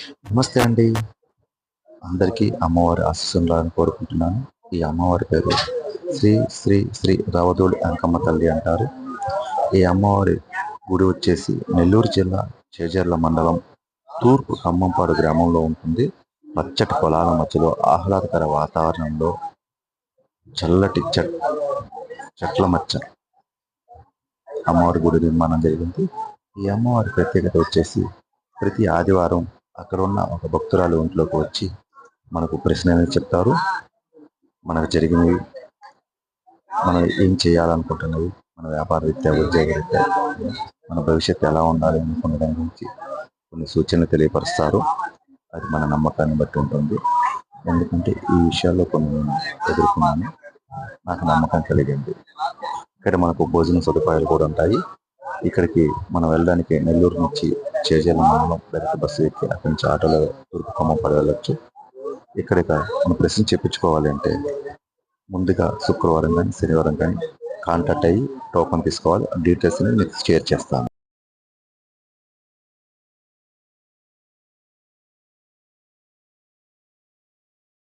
నమస్తే అండి. అందరికీ అమ్మవారి ఆశీస్సులను కోరుకుంటున్నాను. ఈ అమ్మవారి పేరు శ్రీ శ్రీ శ్రీ రావదోడి అంకమ్మ తల్లి అంటారు. ఈ అమ్మవారి గుడి వచ్చేసి నెల్లూరు జిల్లా చేజర్ల మండలం తూర్పు ఖమ్మంపాడు గ్రామంలో ఉంటుంది. పచ్చటి పొలాల మధ్యలో ఆహ్లాదకర వాతావరణంలో చల్లటి చెట్ చెట్ల మధ్య అమ్మవారి గుడి నిర్మాణం జరిగింది. ఈ అమ్మవారి ప్రత్యేకత వచ్చేసి ప్రతి ఆదివారం అక్కడ ఉన్న ఒక భక్తురాలు ఒంట్లోకి వచ్చి మనకు ప్రశ్న అనేది చెప్తారు. మనకు జరిగినవి మనం ఏం చేయాలనుకుంటున్నవి మన వ్యాపార రీత్యా ఉద్యోగ రీత్యా మన భవిష్యత్తు ఎలా ఉండాలి అనుకున్న దాని గురించి కొన్ని సూచనలు తెలియపరుస్తారు. అది మన నమ్మకాన్ని బట్టి ఉంటుంది. ఎందుకంటే ఈ విషయాల్లో కొన్ని నేను ఎదుర్కొన్నాను. నాకు నమ్మకం కలిగింది. ఇక్కడ మనకు భోజన సదుపాయాలు కూడా ఉంటాయి. ఇక్కడికి మనం వెళ్ళడానికి నెల్లూరు నుంచి చేజల మండలం డైరెక్ట్ బస్సు ఎక్కి అక్కడి నుంచి ఆటోలో తూర్పు ఖమ్మం పడి వెళ్ళొచ్చు ఇక్కడిక ప్రశ్న చెప్పించుకోవాలి అంటే ముందుగా శుక్రవారం కానీ శనివారం కానీ కాంటాక్ట్ అయ్యి టోకన్ తీసుకోవాలి. డీటెయిల్స్ని మీకు షేర్ చేస్తాను.